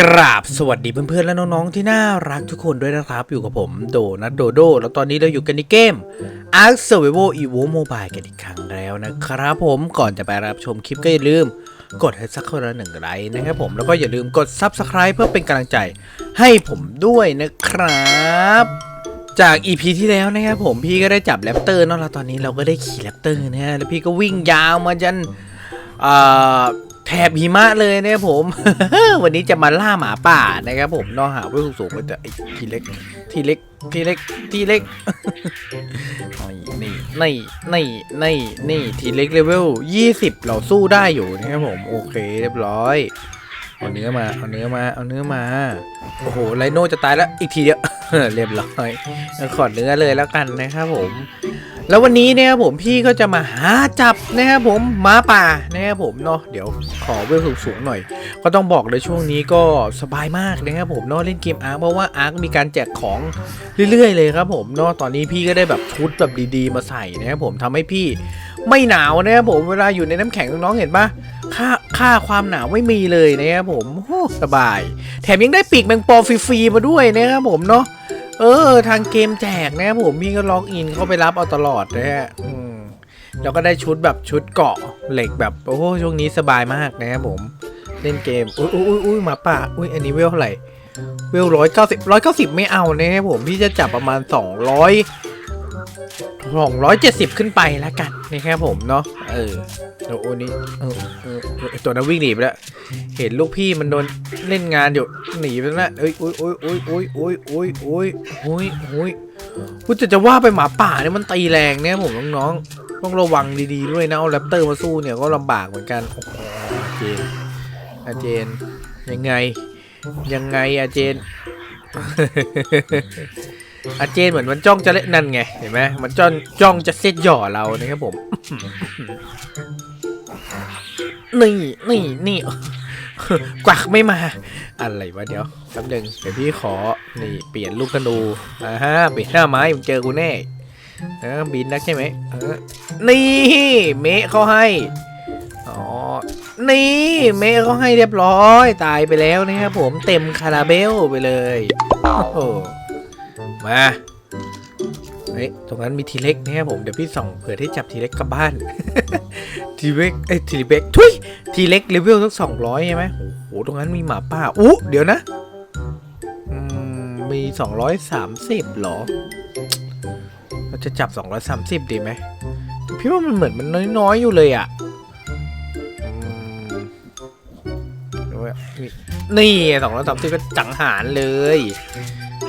กราบสวัสดีเพื่อนๆและน้องๆที่น่ารักทุกคนด้วยนะครับ อยู่กับผมโดนัทโดโด แล้วตอนนี้เราอยู่กันในเกม Ark Survival Evo Mobile กันอีกครั้งแล้วนะครับผมก่อนจะไปรับชมคลิปก็อย่าลืม กดให้สักคนละหนึ่งไลค์นะครับผมแล้วก็อย่าลืมกด Subscribe เพื่อเป็นกำลังใจให้ผมด้วยนะครับ จาก EP ที่แล้วนะครับผมพี่ก็ได้จับแรปเตอร์เนาะแล้วตอนนี้เราก็ได้ขี่แรปเตอร์นะฮะแล้วพี่ก็วิ่งยาวมาจนอ่า แถบหิมะเลยนะครับผม วันนี้จะมาล่าหมาป่านะครับผมนอหาวิ่งสูงๆไปแต่ไอ้ทีเล็กทีเล็กทีเล็กทีเล็กนี่นี่นี่นี่นี่ทีเล็กเลเวล20เราสู้ได้อยู่นะครับผมโอเคเรียบร้อยเอาเนื้อมาเอาเนื้อมาเอาเนื้อมาโอ้โหไลโน่จะตายแล้วอีกทีเดียวเรียบร้อยขอเนื้อเลยแล้วกันนะครับผม แล้ววันนี้เนี่ยผมพี่ก็จะมาหาจับนะครับผมหมาป่านะครับผมเนาะเดี๋ยวขอเวลสูงๆหน่อย ก็ต้องบอกเลยช่วงนี้ก็สบายมากนะครับผมเนาะเล่นเกมอาร์เพราะว่าอาร์มีการแจกของเรื่อยๆ เลยครับผมเนาะตอนนี้พี่ก็ได้แบบชุดแบบดีๆ มาใส่นะครับผมทำให้พี่ไม่หนาวนะครับผมเวลาอยู่ในน้ำแข็งน้องๆเห็นปะค่าค่าความหนาวไม่มีเลยนะครับผมโอ้สบาย แถมยังได้ปีกแมงปอฟรีๆมาด้วยนะครับผมเนาะ เออ ทางเกมแจกนะครับผมพี่ก็ล็อกอินเข้าไปรับเอาตลอดนะฮะแล้วก็ได้ชุดแบบชุดเกาะเหล็กแบบโอ้โหช่วงนี้สบายมากนะครับผม เล่นเกม อุ้ยอุ้ยอุ้ยอุ้ยหมาป่าอุ้ยอันนี้เวลเท่าไหร่เวลร้อยเก้าสิบร้อยเก้าสิบไม่เอานะครับผมพี่จะจับประมาณสองร้อย สองร้อยเจ็ดสิบขึ้นไปแล้วกันนะครับผมเนาะเออโอ้โหนี่เออเออไอตัวนั้นวิ่งหนีไปแล้วเห็นลูกพี่มันโดนเล่นงานอยู่หนีไปแล้วนะเอ้ยโอ้ยโอ้ยโอ้ยโอ้ยโอ้ยโอ้ยโอ้ยโอ้ยโอ้ยพูดจะจะว่าไปหมาป่าเนี่ยมันตีแรงเนี่ยผมน้องๆต้องระวังดีๆด้วยนะเอาแรปเตอร์มาสู้เนี่ยก็ลำบากเหมือนกันโอ้โหอาเจนอาเจนยังไงยังไงอาเจน อาเจนเหมือนมันจ้องจะเล่นนั่นไงเห็นไหมมันจ้องจ้องจะเซตหย่อเรานะครับผมนี่นี่นี่กวักไม่มา อะไรวะเดี๋ยวแป๊บหนึงเดี๋ยวพี่ขอนี่เปลี่ยนลูกธนูอ่าฮะเปลี่ยนหน้าไม้มึงเจอกูแน่เออบินนักใช่ไหมเออนี่ เมะเขาให้อ๋อนี่เมะเขาให้เรียบร้อยตายไปแล้วนะครับผมเต็มคาราเบลไปเลยโอ้ มาเฮ้ยตรงนั้นมีทีเล็กนะครับผมเดี๋ยวพี่ส่องเผื่อที่จับทีเล็กกลับบ้านทีเล็กเอ้ทีเล็กทุยทีเล็กเลเวลสักสองร้อยใช่ไหมโอ้โหตรงนั้นมีหมาป่าอู้เดี๋ยวนะมีสองร้อยสามสิบหรอเราจะจับสองร้อยสามสิบดีไหมพี่ว่ามันเหมือนมันน้อยๆอยู่เลยอะอืมดูว่านี่สองร้อยสามสิบก็จังหารเลย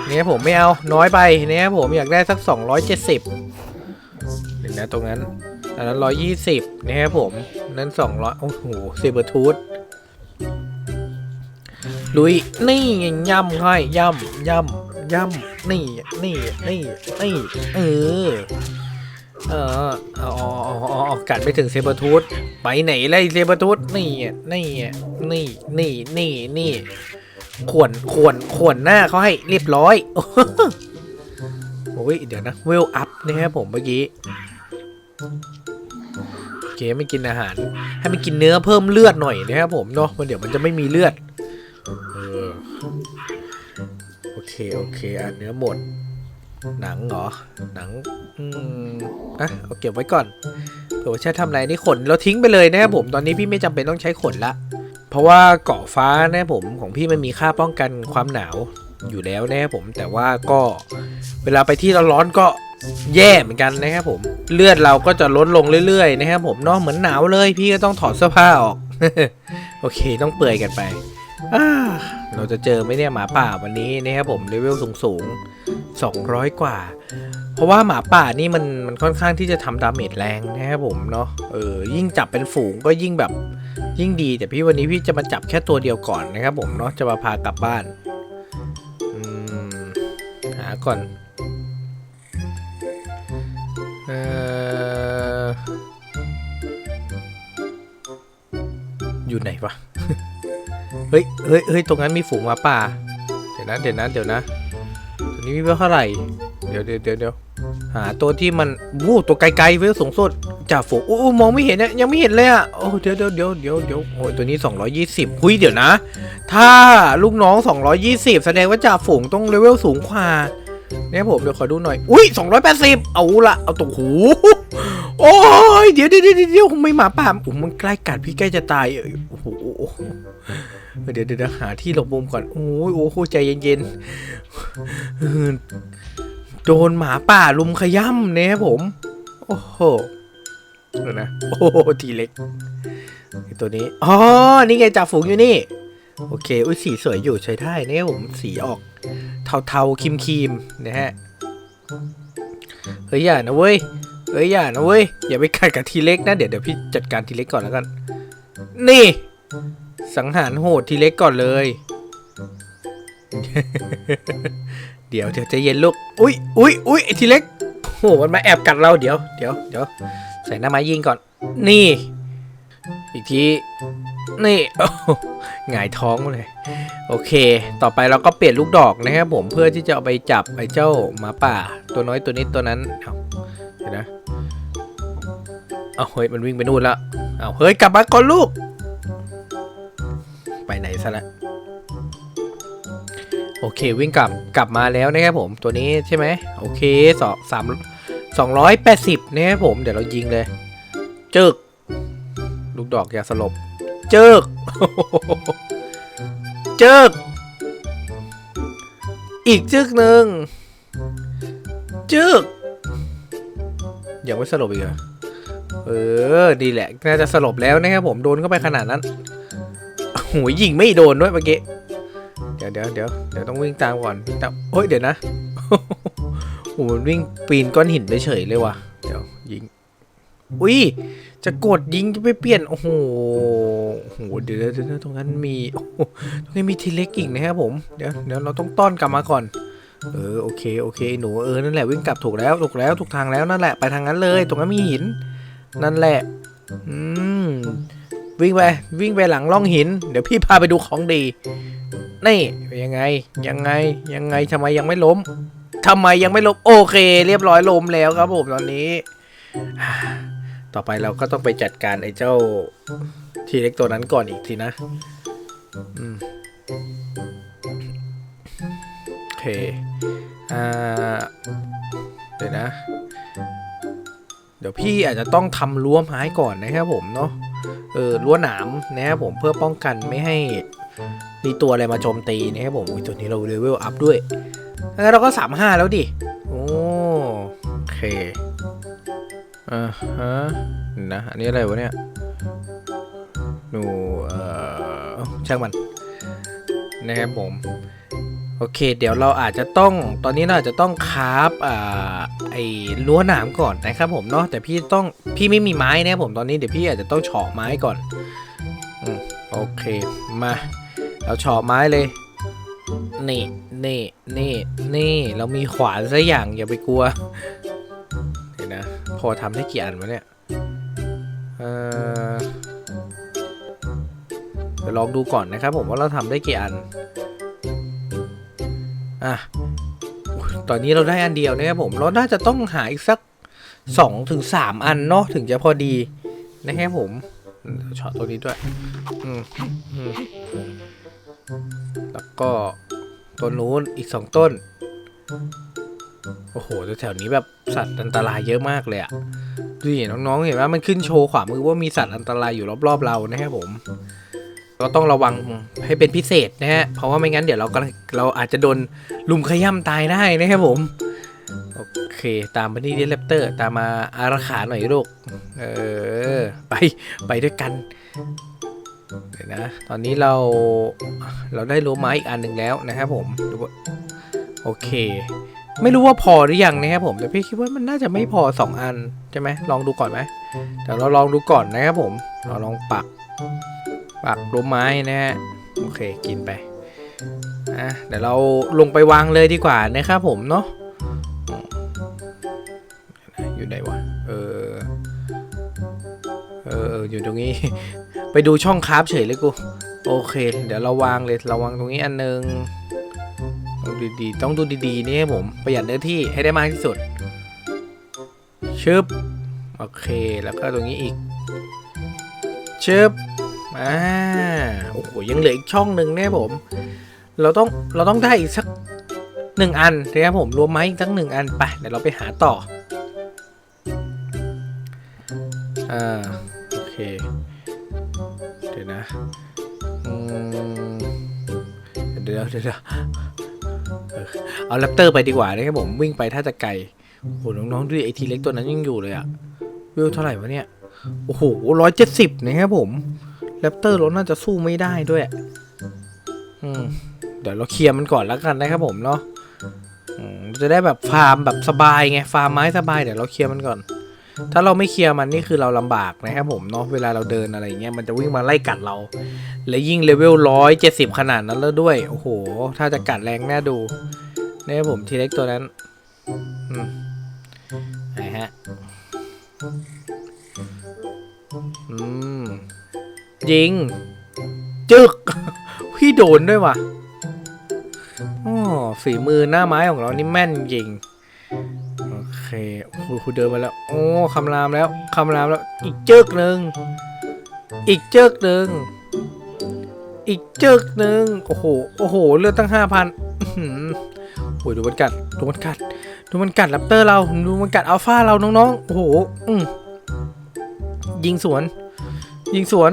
เนี่ยผมไม่เอาน้อยไปเนี่ยผมอยากได้สัก 270เดี๋ยวนะตรงนั้นอันนั้น 120นะครับผมนั้น 200 โอ้โหเซเบอร์ทูธลุยนี่ย่ำให้ย่ำย่ำย่ำนี่นี่นี่นี่เออเออเอาเอาเออาเอากัดไปถึงเซเบอร์ทูธไปไหนเลยเซเบอร์ทูธนี่นี่นี่นี่นี่นี่ ขวนขวนขวนหน้าเขาให้เรียบร้อย โอ้ย เดี๋ยวนะ เวลอัพนะครับผมเมื่อกี้โอเคไม่กินอาหาร ให้มันกินเนื้อเพิ่มเลือดหน่อยนะครับผมเนาะมันเดี๋ยวมันจะไม่มีเลือดออโอเค โอเคอะเนื้อหมด หนังเหรอ หนัง อืมอะเอาเก็บไว้ก่อนเผื่อว่าใช้ทำอะไรนี่ขนเราทิ้งไปเลยนะครับผม ตอนนี้พี่ไม่จำเป็นต้องใช้ขนละ เพราะว่าเกาะฟ้านี่ยผมของพี่มันมีค่าป้องกันความหนาวอยู่แล้วนะครับผมแต่ว่าก็เวลาไปที่ร้อนก็แย่เหมือนกันนะครับผมเลือดเราก็จะลดลงเรื่อยๆนะครับผมเนาะเหมือนหนาวเลยพี่ก็ต้องถอดเสื้อผ้าออก โอเคต้องเปื่อยกันไปเราจะเจอไหมเนี่ยหมาป่าวันนี้นะครับผมเลเวลสูงๆ200 กว่า เพราะว่าหมาป่านี่มันมันค่อนข้างที่จะทำดาเมจแรงนะครับผมเนาะเออยิ่งจับเป็นฝูงก็ยิ่งแบบ ยิ่งดีแต่พี่วันนี้พี่จะมาจับแค่ตัวเดียวก่อนนะครับผมเนาะจะมาพากลับบ้านอืมหาก่อนเอออยู่ไหนวะเฮ้ยเฮ้ยเฮ้ยตรงนั้นมีฝูงหมาป่า เดี๋ยวนะเดี๋ยวนะเดี๋ยวนะตัวนี้มีเท่าไหร่เดี๋ยวเดี๋ยวเดี๋ยวเดี๋ยว หาตัวที่มันวู้ตัวไกลๆเวลสูงสุดจ่าฝูงโอ้มองไม่เห็นเนี่ยยังไม่เห็นเลยอะโอ้เดี๋ยวเดี๋ยวเดี๋ยวเดี๋ยวเดี๋ยวโอ้ยตัวนี้ 220หุยเดี๋ยวนะ ถ้าลูกน้อง 220 แสดงว่าจ่าฝูงต้องเลเวลสูงกว่าเนี่ยผมเดี๋ยวขอดูหน่อย อุ้ย280 เอาละเอาตัวหู โอ้ยเดี๋ยวเดี๋ยวเดี๋ยวเดี๋ยวไม่หมาป่าโอ้มันใกล้กัดพี่ใกล้จะตายเอ้ยโอ้โหเดี๋ยวเดี๋ยวหาที่หลบมุมก่อน โอ้ยโอ้โหใจเย็นๆ โดนหมาป่าลุมขย้ำเนี่ยผม โอ้โหเดี๋ยวนะ โอ้โหทีเล็กตัวนี้ อ๋อ นี่ไงจ่าฝูงอยู่นี่ โอเค อุ้ยสีสวยอยู่ใช้ได้เนี่ยผมสีออกเทาๆครีมๆนะฮะ เฮ้ยอย่านะเว้ย เฮ้ยอย่านะเว้ย อย่าไปกัดกับทีเล็กนะ เดี๋ยวเดี๋ยวพี่จัดการทีเล็กก่อนแล้วกัน นี่ สังหารโหดทีเล็กก่อนเลย เดี๋ยวเดี๋ยวใจเย็นลูก อุ้ยอุ้ยอุ้ยไอทีเล็กโหมันมาแอบกัดเราเดี๋ยวเดี๋ยวเดี๋ยวใส่หน้าไม้ยิงก่อน นี่ อีกที นี่หงายท้องเลย โอเค ต่อไปเราก็เปลี่ยนลูกดอกนะครับผมเพื่อที่จะเอาไปจับไอ้เจ้าหมาป่า ตัวน้อยตัวนี้ตัวนั้นเอาเดี๋ยวนะเอาเฮ้ยมันวิ่งไปนู่นแล้วเอาเฮ้ยกลับมาก่อนลูก ไปไหนซะละ โอเควิ่งกลับกลับมาแล้วนะครับผมตัวนี้ใช่ไหมโอเคสองสามสองร้อยแปดสิบนะครับผมเดี๋ยวเรายิงเลยจึกลูกดอกอยาสลบจึกจึกอีกจึกหนึ่งจึกยังไม่สลบอีกเหรอเออ ดีแหละ น่าจะสลบแล้วนะครับผม โดนเข้าไปขนาดนั้นโหูยิงไม่โดนด้วยเมื่อกี้ เดี๋ยวเดี๋ยวเดี๋ยวเดี๋ยวต้องวิ่งตามก่อนวิ่งตามโอ้ยเดี๋ยวนะโอ้โหมันวิ่งปีนก้อนหินไปเฉยเลยว่ะเดี๋ยวยิงอุ้ยจะกดยิงจะไปเปลี่ยนโอ้โหโอ้โหเดี๋ยวเดี๋ยวตรงนั้นมีตรงนี้มีทีเล็กอีกนะครับผมเดี๋ยวเดี๋ยวเราต้องต้อนกลับมาก่อนเออโอเคโอเคหนูเออนั่นแหละวิ่งกลับถูกแล้วถูกแล้วถูกทางแล้วนั่นแหละไปทางนั้นเลย ตรงนั้นมีหิน นั่นแหละอืมวิ่งไปวิ่งไปหลังร่องหิน เดี๋ยวพี่พาไปดูของดี นี่ยังไง ยังไง ยังไงทำไมยังไม่ล้มทำไมยังไม่ล้มโอเค เรียบร้อยล้มแล้วครับผมตอนนี้ ต่อไปเราก็ต้องไปจัดการไอ้เจ้าทีเล็กตัวนั้นก่อนอีกทีนะโอเค อ่า เดี๋ยวนะ เดี๋ยวพี่อาจจะต้องทำรั้วไม้ก่อนนะครับผมเนาะ เออรั้วหนามนะครับผมเพื่อป้องกันไม่ให้ มีตัวอะไรมาโจมตีนะครับผมอุยตัวนี้เราเลเวลอัพด้วยงั้นเราก็สามห้าแล้วดิโอโอเคอ่าฮะนะอันนี้อะไรวะเนี่ยหนูเอ่อช่างมันนะครับผมโอเค เดี๋ยวเราอาจจะต้องตอนนี้เราอาจจะต้องคาฟอ่าไอ้รั้วหนามก่อนนะครับผมเนาะแต่พี่ต้องพี่ไม่มีไม้นะผมตอนนี้เดี๋ยวพี่อาจจะต้องเฉาะไม้ก่อนอโอเคมา เราเฉาะไม้เลย นี่นี่นี่นี่เรามีขวานซะอย่างอย่าไปกลัวเดี๋ยวนะ พอทำได้กี่อันวะเนี่ย เออเดี๋ยวลองดูก่อนนะครับผมว่าเราทำได้กี่อัน อะ ตอนนี้เราได้อันเดียวนะครับผม เราน่าจะต้องหาอีกสักสองถึงสามอันเนาะถึงจะพอดีนะครับผมอืมช็อตตัวนี้ด้วย อืมอืม แล้วก็ต้นนู้นอีกสองต้น โอ้โหแถวนี้แบบสัตว์อันตรายเยอะมากเลยอะดูดิน้องๆเห็นว่ามันขึ้นโชว์ขวามือว่ามีสัตว์อันตรายอยู่รอบๆเรานะครับผมเราต้องระวังให้เป็นพิเศษนะฮะ เพราะว่าไม่งั้นเดี๋ยวเราก็เราอาจจะโดนลุมขย้ำตายได้นะครับผม โอเค ตามมาที่เดลเตอร์ ตามมาอาราขาหน่อยลูก เออ ไป ไปด้วยกัน เดี๋ยวนะ ตอนนี้เราเราได้รั้วไม้อีกอันหนึ่งแล้วนะครับผม โอเค ไม่รู้ว่าพอหรือยังนะครับผม แต่พี่คิดว่ามันน่าจะไม่พอสองอันใช่ไหมลองดูก่อนไหมเดี๋ยวเราลองดูก่อนนะครับผม เราลองปัก ปักรั้วไม้นะฮะ โอเค กินไป อะ เดี๋ยวเราลงไปวางเลยดีกว่านะครับผมเนาะ อยู่ไหนวะ เออเอออยู่ตรงนี้ ไปดูช่องคราฟเฉยเลยกู โอเค เดี๋ยวเราวางเลยเราวางตรงนี้อันหนึงต้องดีๆ ต้องดูดีๆ นี่ครับผม ประหยัดเนื้อที่ให้ได้มากที่สุด ชึบ โอเค แล้วก็ตรงนี้อีก ชึบ อ่า โอ้โห ยังเหลืออีกช่องหนึ่งเนี่ยผม เราต้อง เราต้องได้อีกสักหนึ่งอันนะครับผม รวมไม้อีกสักหนึ่งอัน ไป เดี๋ยวเราไปหาต่อ อ่า โอเค ดี๋ยวนะเดี๋ยวเดี๋ยวเอาแรปเตอร์ไปดีกว่านะครับผมวิ่งไปถ้าจะไกลโอ้โหน้องๆดูดิไอทีเล็กตัวนั้นยังอยู่เลยอะวิวเท่าไหร่วะเนี่ย โอ้โหร้อยเจ็ดสิบนะครับผมแรปเตอร์รถน่าจะสู้ไม่ได้ด้วยอืมเดี๋ยวเราเคลียร์มันก่อนแล้วกันนะครับผมเนาะจะได้แบบฟาร์มแบบสบายไงฟาร์มไม้สบายเดี๋ยวเราเคลียร์มันก่อน ถ้าเราไม่เคลียร์มันนี่คือเราลำบากนะครับผมเนาะเวลาเราเดินอะไรเงี้ยมันจะวิ่งมาไล่กัดเรา และยิ่งเลเวลร้อยเจ็ดสิบขนาดนั้นแล้วด้วย โอ้โห ถ้าจะกัดแรงน่าดูนะครับผมทีเล็กตัวนั้นอืมไหนฮะอืมยิง จึก พี่โดนด้วยว่ะอ๋อฝีมือหน้าไม้ของเรานี่แม่นจริงโอ เคโอ้โหคุณเดินมาแล้ว โอ้คำรามแล้วคำรามแล้ว อีกเจิกหนึ่งอีกเจิกหนึ่งอีกเจิกหนึ่งโอ้โห โอ้โห เลือดตั้งห้าพันโอ้ยดูมันกัด ดูมันกัด ดูมันกัดแรปเตอร์เรา ดูมันกัดอัลฟาเราน้องๆ โอ้โห อืยิงสวน ยิงสวน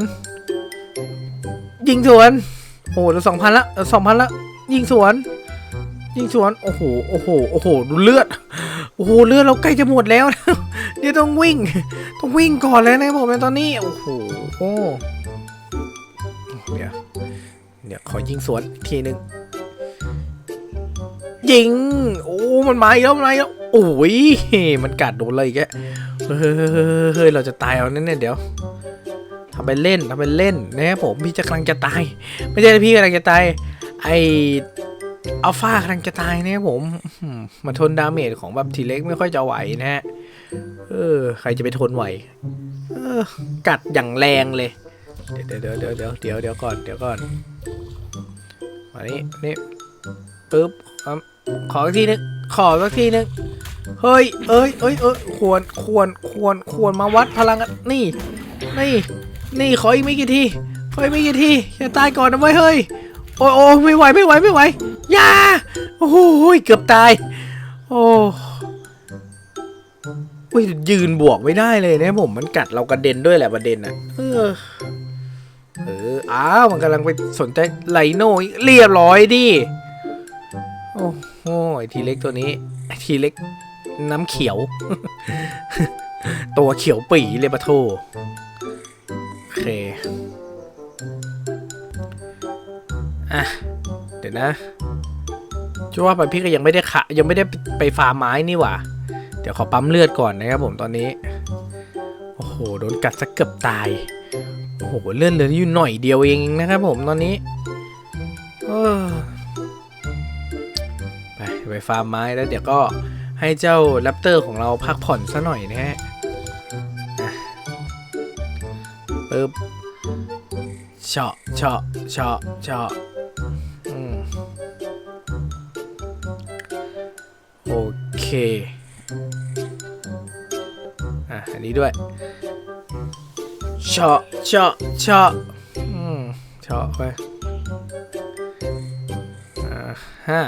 ยิงสวน โอ้โหเราสองพันละสองพันละ ยิงสวน ยิงสวน โอ้โห โอ้โห โอ้โห ดูเลือด โอ้โห เลือดเราใกล้จะหมดแล้ว เดี๋ยวต้องวิ่ง ต้องวิ่งก่อนแล้วนะผมในตอนนี้ โอ้โหโอ้เดี๋ยว เดี๋ยวขอยิงสวนทีหนึ่งยิง โอ้ มันมาอีกแล้วมันมาอีกแล้ว โอ้ย มันกัดโดนเลยแกเฮ้ย เราจะตายเอาแน่ๆเดี๋ยวทำไปเล่นทำไปเล่นนะครับผมพี่จะกำลังจะตาย ไม่ใช่พี่กำลังจะตาย ไอ อัลฟากำลังจะตายเนะครับผมมาทนดาเมจของแบบทีเล็กไม่ค่อยจะไหวนะฮะ เออ ใครจะไปทนไหว เออ กัดอย่างแรงเลย เดี๋ยวเดี๋ยวเดี๋ยวเดี๋ยวเดี๋ยวเดี๋ยวก่อน เดี๋ยวก่อนมานี่นี่ปึ๊บขอทีนึง ขอสักทีนึง เฮ้ย เอ้ยเอ้ยเอ้ยควร ควร ควร ควรมาวัดพลังกัน นี่ นี่ นี่ ขออีกไม่กี่ที ขออีกไม่กี่ทีอย่าตายก่อนนะเว้ย เฮ้ย โอ้ยโอ้ไม่ไหว ไม่ไหว ไม่ไหว ยาโอ้โหเกือบตายโอ้โอ้ยยืนบวกไม่ได้เลยนะผมมันกัดเรากระเด็นด้วยแหละประเด็นอะเออเอออ้าวมันกำลังไปสนใจไลโน่เรียบร้อยดิโอ้โหไอทีเล็กตัวนี้ไอทีเล็กน้ำเขียว ตัวเขียวปีเลยปะโทโอเคอะ เดี๋ยวนะ จะว่าไปพี่ก็ยังไม่ได้ขะยังไม่ได้ไปฟาร์มไม้นี่หว่า เดี๋ยวขอปั๊มเลือดก่อนนะครับผมตอนนี้ โอ้โหโดนกัดสักเกือบตาย โอ้โหเลื่อนเหลืออยู่หน่อยเดียวเองนะครับผมตอนนี้ไปไปฟาร์มไม้แล้วเดี๋ยวก็ให้เจ้าแรปเตอร์ของเราพักผ่อนซะหน่อยนะฮะอะปึ๊บเฉาะเฉาะเฉาะเฉาะ เคอะอันนี้ด้วยเฉาะเฉาะเฉาะอืมเฉาะไปอ่าฮะ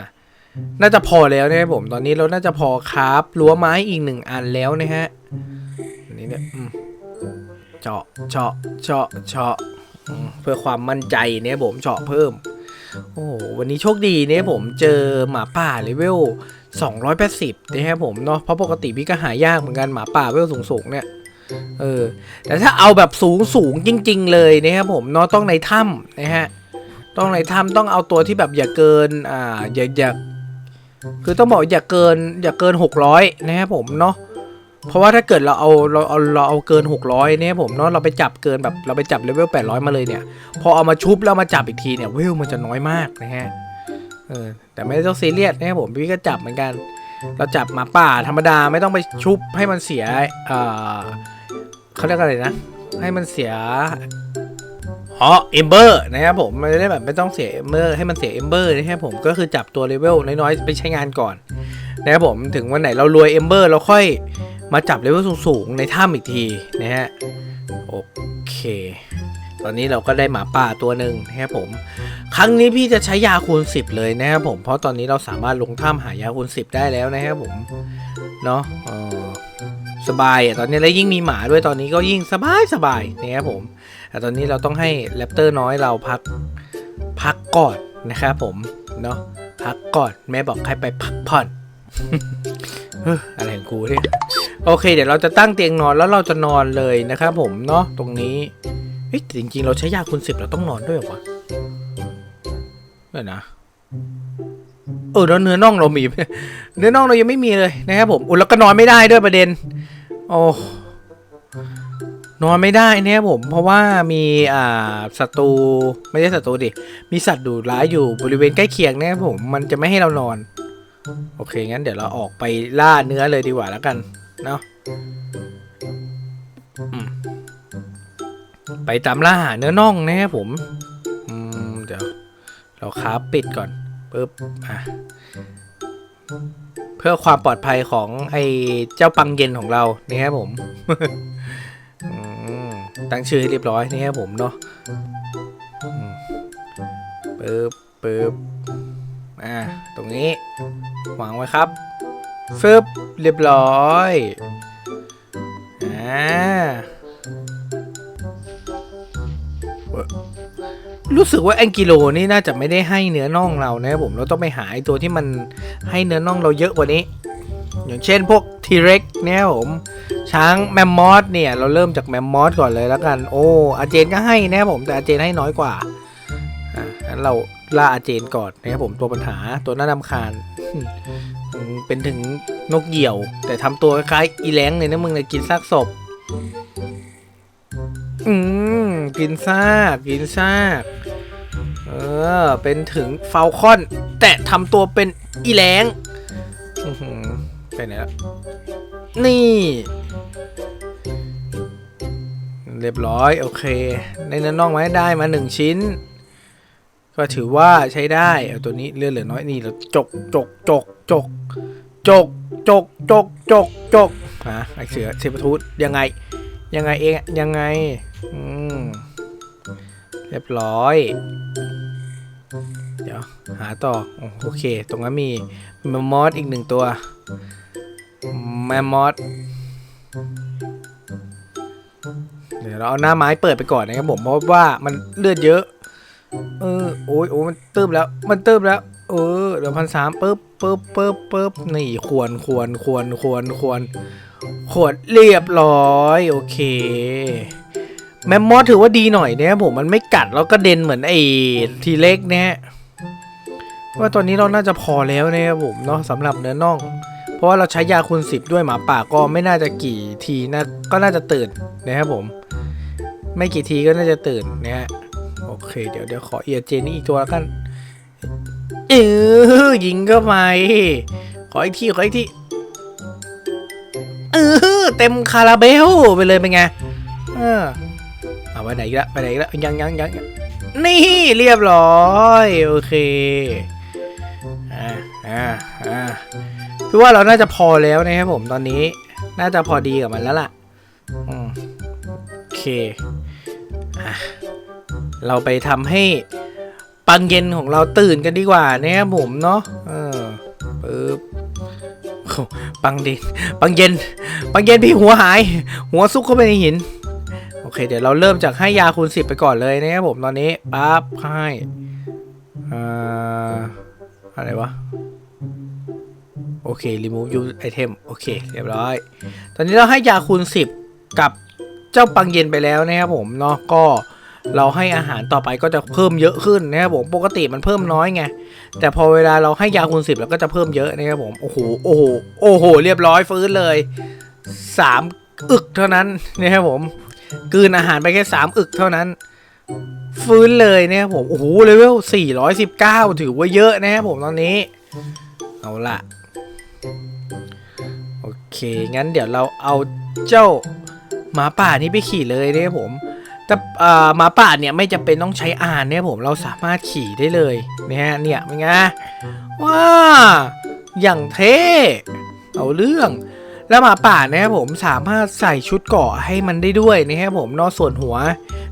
น่าจะพอแล้วนะครับผมตอนนี้เราน่าจะพอคราฟรั้วไม้อีกหนึ่งอันแล้วนะฮะอันนี้เนี่ยเจาะเจาะเจาะเจาะเพื่อความมั่นใจเนี่ยผมเจาะเพิ่ม โอ้โหวันนี้โชคดีเนี่ยผมเจอหมาป่าเลเวล 280นะครับผมเนาะเพราะปกติพี่ก็หายากเหมือนกันหมาป่าเลเวลสูงๆเนี่ยเออแต่ถ้าเอาแบบสูงสูงๆจริง ๆ เลยนะครับผมเนาะต้องในถ้ำนะฮะต้องในถ้ำต้องเอาตัวที่แบบอย่าเกินอ่าอย่าอย่าคือต้องบอกอย่าเกินอย่าเกิน 600นะครับผมเนาะเพราะว่าถ้าเกิดเราเอาเราเอาเราเอาเกิน 600เนี่ยผมเนาะเราไปจับเกินแบบเราไปจับเลเวล800 มาเลยเนี่ย พอเอามาชุบแล้วมาจับอีกทีเนี่ยเวลมันจะน้อยมากนะฮะ เออแต่ไม่ต้องซีเรียสนะครับผมพี่ก็จับเหมือนกัน เราจับหมาป่าธรรมดาไม่ต้องไปชุบให้มันเสียเออเขาเรียกอะไรนะ ให้มันเสียอ๋อเอมเบอร์นะครับผมไม่ได้แบบไม่ต้องเสียเอมเบอร์ให้มันเสียเอมเบอร์นะครับผมก็คือจับตัวเลเวลน้อยๆไปใช้งานก่อนนะครับผมถึงวันไหนเรารวยเอมเบอร์เราค่อยมาจับเลเวลสูงๆในถ้ำอีกทีนะฮะโอเค ตอนนี้เราก็ได้หมาป่าตัวหนึ่งนะครับผม ครั้งนี้พี่จะใช้ยาคูณ 10 เลยนะครับผม เพราะตอนนี้เราสามารถลงถ้ำหายาคูณ 10 ได้แล้วนะครับผม เนาะสบายอะตอนนี้แล้วยิ่งมีหมาด้วยตอนนี้ก็ยิ่งสบายสบายนะครับผม แต่ตอนนี้เราต้องให้แรปเตอร์น้อยเราพักพักก่อนนะครับผม เนาะพักก่อนแม่บอกให้ไปพักผ่อนออะไรของกูเนี่ยโอเค เดี๋ยวเราจะตั้งเตียงนอนแล้วเราจะนอนเลยนะครับผมเนาะตรงนี้ เฮ้ยแต่จริงๆ เราใช้ยาคูณสิบเราต้องนอนด้วยเหรอวะเดี๋ยวนะ เออแล้วเนื้อน่องเรามี เนื้อน่องเรายังไม่มีเลยนะครับผมอุ้ยแล้วก็นอนไม่ได้ด้วยประเด็น โอ้นอนไม่ได้นะครับผม เพราะว่ามีอ่าศัตรูไม่ใช่ศัตรูดิ มีสัตว์ดุร้ายอยู่บริเวณใกล้เคียงนะครับผมมันจะไม่ให้เรานอน โอเค งั้นเดี๋ยวเราออกไปล่าเนื้อเลยดีกว่าแล้วกัน เนาะอืม ไปตามล่าหาเนื้อน่องนะครับผมอืมเดี๋ยวเราคาปิดก่อนปึ๊บอะเพื่อความปลอดภัยของไอ้เจ้าปังเย็นของเรานี่ครับผมตั้งชื่อให้เรียบร้อยนี่ครับผมเนาะปึ๊บปึ๊บอ่าตรงนี้วางไว้ครับฟึบเรียบร้อยอ่า รู้สึกว่าแองกิโลนี่น่าจะไม่ได้ให้เนื้อน่องเรานะครับผมเราต้องไปหาไอตัวที่มันให้เนื้อน่องเราเยอะกว่านี้ อย่างเช่นพวกทีเร็กเนี่ยผมช้างแมมมอสเนี่ยเราเริ่มจากแมมมอสก่อนเลยแล้วกันโอ้อาเจนก็ให้นะครับผมแต่อาเจนให้น้อยกว่าอะงั้นเราล่าอาเจนก่อนนะครับผมตัวปัญหาตัวน่ารำคาญเป็นถึงนกเหยี่ยว แต่ทำตัวคล้ายอีแรงเลยนะมึงเลยกินซากศพ อืมกินซากกินซากเออ เป็นถึงเฟลคอน แต่ทำตัวเป็นอีแรงอื้อหือไปไหนล้วนี่ เรียบร้อย โอเค ในนื้อน่องไม้ได้มาหนึ่งชิ้น ก็ถือว่าใช้ได้ เอาตัวนี้เลือดเหลือน้อยนี่เราจกจกจกจกจกจกจกจกจกฮะไอเสือเซปทูธยังไง ยังไงเองะยังไง อืม เรียบร้อย เดี๋ยว หาต่อ โอเค ตรงนั้นมีแมมมอสอีกหนึ่งตัว แมมมอสเดี๋ยวเราเอาหน้าไม้เปิดไปก่อนนะครับผม เพราะว่ามันเลือดเยอะ เออ โอ้ยโอ้ยมันตืบแล้ว มันตืบแล้ว เออเดี๋ยวพันสามปึ๊บปึ๊บปึ๊บปึ๊บนี่ควรควรควรควรควรขวดเรียบร้อย โอเค แมมมอสถือว่าดีหน่อยเนี่ยผมมันไม่กัดแล้วก็เด่นเหมือนไอ้ทีเล็กเนี่ยว่าตอนนี้เราน่าจะพอแล้วนะครับผมเนาะสำหรับเนื้อน่อง เพราะว่าเราใช้ยาคูณสิบด้วยหมาป่าก็ไม่น่าจะกี่ทีนะก็น่าจะตื่นนะครับผม ไม่กี่ทีก็น่าจะตื่นนะฮะโอเค เดี๋ยวเดี๋ยวขอเอียเจนี่อีกตัวแล้วกันเออยิงก็ไปขออีกทีขออีกทีเออเต็มคาราเบลไปเลยเป็นไงเออเอา ไปไหนอีกล้วไปไหนอีกล้วยังยังยังนี่เรียบร้อยโอเคอ่าอ่าอ่าพี่ว่าเราน่าจะพอแล้วนะครับผมตอนนี้ น่าจะพอดีกับมันแล้วล่ะอืมโอเคอะเราไปทำให้ปังเย็นของเราตื่นกันดีกว่านะครับผมเนาะเออปึ๊บปังเย็นปังเย็น ปังเย็นพี่หัวหาย หัวซุกเข้าไปในหิน อเคเดี๋ยวเราเริ่มจากให้ยาคูณสิบไปก่อนเลยนะครับผมตอนนี้ปั๊บให้อ่าอะไรวะโอเค remove use item โอเค เรียบร้อย ตอนนี้เราให้ยาคูณสิบกับเจ้าปังเย็นไปแล้วนะครับผมเนาะก็เราให้อาหารต่อไปก็จะเพิ่มเยอะขึ้นนะครับผมปกติมันเพิ่มน้อยไงแต่พอเวลาเราให้ยาคูณสิบเราก็จะเพิ่มเยอะนะครับผมโอ้โหโอ้โหโอ้โหเรียบร้อยฟื้นเลยสามอึกเท่านั้นนะครับผม กืนอาหารไปแค่สามอึกเท่านั้น ฟื้นเลยนะครับผมโอ้โหเลเวลสี่ร้อยสิบเก้าถือว่าเยอะนะครับผมตอนนี้ เอาละโอเค งั้นเดี๋ยวเราเอาเจ้าหมาป่านี้ไปขี่เลยนะครับผมแต่หมาป่าเนี่ยไม่จำเป็นต้องใช้อ่านเนี่ยผมเราสามารถขี่ได้เลยนะฮะเนี่ยเป็นไงว้าอย่างเท่เอาเรื่อง แล้วหมาป่านะครับผมสามารถใส่ชุดเกาะให้มันได้ด้วยนะครับผมนอกส่วนหัว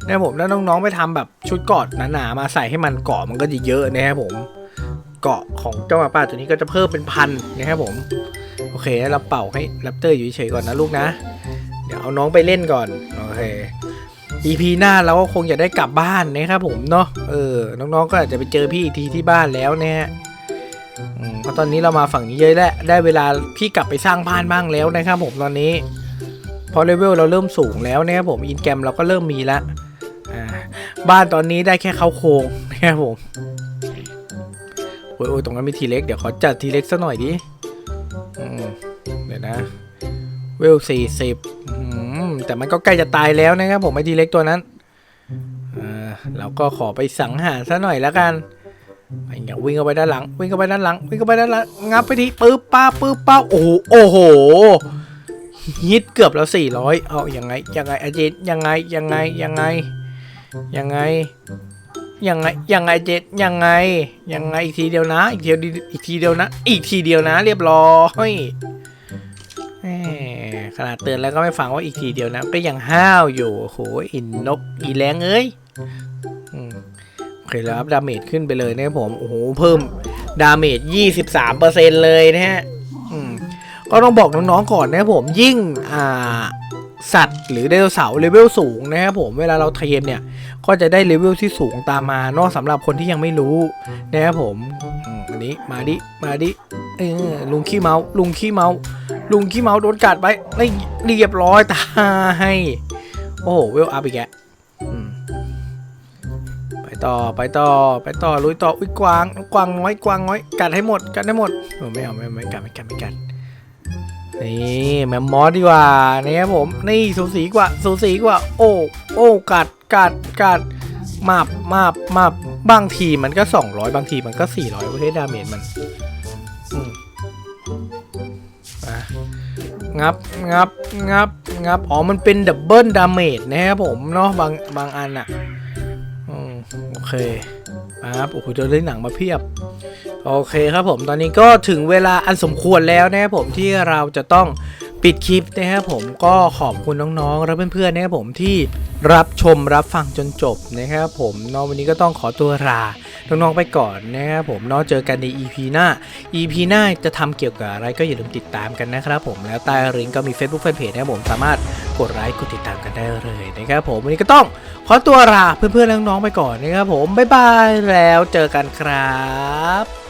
นะครับผมแล้วน้องๆไปทำแบบชุดเกาะหนาๆมาใส่ให้มันเกาะมันก็จะเยอะนะครับผมเกาะของเจ้าหมาป่าตัวนี้ก็จะเพิ่มเป็นพันนะครับผมโอเคแล้วเราเป่าให้แรปเตอร์อยู่เฉยๆก่อนนะลูกนะ เดี๋ยวเอาน้องไปเล่นก่อนโอเค EP หน้าเราก็คงจะได้กลับบ้านนะครับผมเนาะเออน้องๆก็อาจจะไปเจอพี่อีกทีที่บ้านแล้วนะฮะ เพราะตอนนี้เรามาฝั่งนี้เยอะแล้วได้เวลาพี่กลับไปสร้างบ้านบ้างแล้วนะครับผมตอนนี้เพราะเลเวลเราเริ่มสูงแล้วนะครับผมอินแกรมเราก็เริ่มมีละอ่าบ้านตอนนี้ได้แค่เขาโครงนะครับผมโอ้ยโอ้ยตรงนั้นมีทีเล็กเดี๋ยวขอจัดทีเล็กสักหน่อยดิเดี๋ยวนะเวลสี่สิบแต่มันก็ใกล้จะตายแล้วนะครับผมไอทีเล็กตัวนั้นเราก็ขอไปสังหารซะหน่อยแล้วกัน ไอ้เงี้ยวิ่งเข้าไปด้านหลัง วิ่งเข้าไปด้านหลัง วิ่งเข้าไปด้านหลัง งับไปทีปึ๊บป้าปึ๊บป้าโอ้โหโอ้โหฮิตเกือบแล้วสี่ร้อยเอายังไงยังไงอาเจนยังไงยังไงยังไงยังไงยังไงยังไงเจนยังไงยังไงอีกทีเดียวนะ อีกทีเดียวอีกทีเดียวนะ อีกทีเดียวนะ เรียบร้อยขนาดเตือนแล้วก็ไม่ฟังว่าอีกทีเดียวนะ ก็ยังห้าวอยู่โอ้โหอินนกอีแรงเอ้ย โอเคแล้วอัพดาเมจขึ้นไปเลยนะครับผม โอ้โห เพิ่มดาเมจ 23%เลยนะฮะอืมก็ต้องบอกน้องๆก่อนนะครับผมยิ่งอ่าสัตว์หรือไดโนเสาร์เลเวลสูงนะครับผมเวลาเราเทรนเนี่ย ก็จะได้เลเวลที่สูงตามมานอกสำหรับคนที่ยังไม่รู้นะครับผมอันนี้มาดิมาดิเออลุงขี้เมาลุงขี้เมาลุงขี้เมาโดนกัดไปไม่เรียบร้อยตายโอ้โหเวลอัพอีกแก ต่อไปต่อไปต่อลุยต่ออุ้ยกวางกวางน้อยกวางน้อยกัดให้หมดกัดให้หมดเออไม่เอาไม่ไม่กัดไม่กัดไม่กัดนี่แมมมอสดีกว่านี่ครับผมนี่สูสีกว่าสูสีกว่า โอ้โอ้กัดกัดกัดมาบมาบมาบบางทีมันก็ 200 บางทีมันก็ 400ประเทศดาเมจมันงับงับงับงับอ๋อมันเป็นดับเบิลดาเมจนะครับผมเนาะบางบางอันอะ เคครับโอ้โหเจอเล่นหนังมาเพียบ โอเคครับผมตอนนี้ก็ถึงเวลาอันสมควรแล้วนะครับผมที่เราจะต้อง ปิดคลิปนะครับผมก็ขอบคุณน้องๆและเพื่อนๆนะครับผมที่รับชมรับฟังจนจบนะครับผมนาะวันนี้ก็ต้องขอตัวลาน้องๆไปก่อนนะครับผมนาะเจอกันใน EP หน้า EP หน้าจะทำเกี่ยวกับอะไรก็อย่าลืมติดตามกันนะครับผมแล้วใต้ลิงก์ก็มี Facebook Fanpage นะครับผมสามารถกดไลค์กดติดตามกันได้เลยนะครับผมวันนี้ก็ต้องขอตัวลาเพื่อนๆน้องๆไปก่อนนะครับผมบ๊ายบายแล้วเจอกันครับ